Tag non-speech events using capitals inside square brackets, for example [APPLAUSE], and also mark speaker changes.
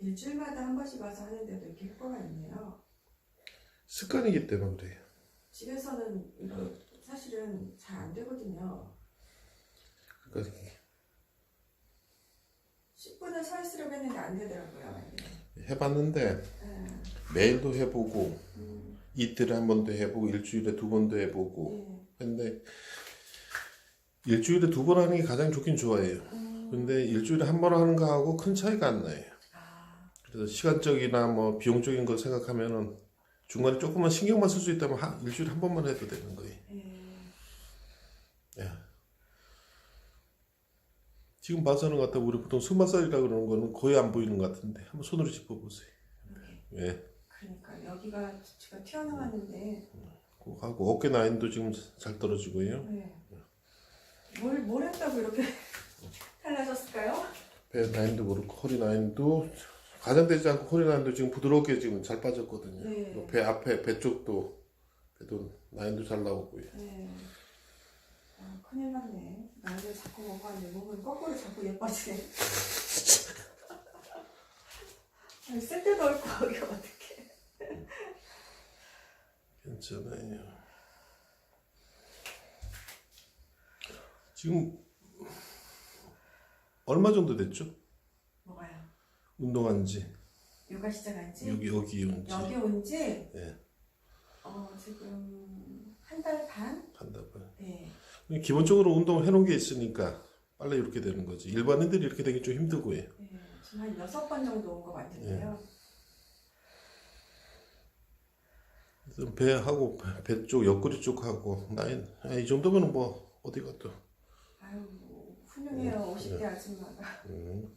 Speaker 1: 일주일마다 한 번씩 와서 하는데도 이렇게 효과가 있네요.
Speaker 2: 습관이기 때문에 그래요.
Speaker 1: 집에서는 이거 사실은 잘 안 되거든요.
Speaker 2: 그러니까
Speaker 1: 10분을 서 있으려고 했는데 안 되더라고요.
Speaker 2: 해봤는데
Speaker 1: 네.
Speaker 2: 매일도 해보고
Speaker 1: 음,
Speaker 2: 이틀에 한 번도 해보고 일주일에 두 번도 해보고
Speaker 1: 예.
Speaker 2: 근데 일주일에 두 번 하는 게 가장 좋긴 좋아해요.
Speaker 1: 음,
Speaker 2: 근데 일주일에 한 번 하는 거하고 큰 차이가 안 나요.
Speaker 1: 아,
Speaker 2: 그래서 시간적이나 뭐 비용적인 거 생각하면은 중간에 조금만 신경만 쓸 수 있다면 한 일주일에 한 번만 해도 되는 거예요.
Speaker 1: 예.
Speaker 2: 지금 봐서는 같다 우리 보통 숨 마사지라 그러는 거는 거의 안 보이는 것 같은데 한번 손으로 짚어보세요.
Speaker 1: 이렇게.
Speaker 2: 예.
Speaker 1: 그러니까 여기가 제가 튀어나왔는데
Speaker 2: 꼭 하고 어깨 라인도 지금 잘 떨어지고요.
Speaker 1: 네. 뭘, 뭘 했다고 이렇게 [LAUGHS] 달라졌을까요?
Speaker 2: 배 라인도 그렇고 허리 라인도 가장되지 않고 허리 라인도 지금 부드럽게 지금 잘 빠졌거든요.
Speaker 1: 네.
Speaker 2: 그리고 배 앞에 배 쪽도 배도 라인도 잘 나오고요.
Speaker 1: 네. 아, 큰일 났네. 나를 자꾸 뭔가 내 몸을 거꾸로 자꾸 예뻐지네. [LAUGHS] 아니, 쓸데도 없고, [LAUGHS] 이거 어떡해.
Speaker 2: 괜찮아요. 지금 얼마 정도 됐죠? 운동한 지
Speaker 1: 요가 시작한 지?
Speaker 2: 여기 여기 온 지.
Speaker 1: 여기 온 지?
Speaker 2: 예.
Speaker 1: 어, 지금 한 달 반?
Speaker 2: 간다고요.
Speaker 1: 네.
Speaker 2: 기본적으로 운동을 해놓은 게 있으니까 빨리 이렇게 되는 거지. 일반인들이 이렇게 되기 좀 힘들고 요.
Speaker 1: 네. 지금 한 여섯 번 정도 온 것 같은데요.
Speaker 2: 그래서 배하고 배 쪽, 옆구리 쪽 하고 나이 아, 이 정도면 뭐 어디 가도
Speaker 1: 아유, 뭐 훌륭해요. 50대 아줌마가.
Speaker 2: 음.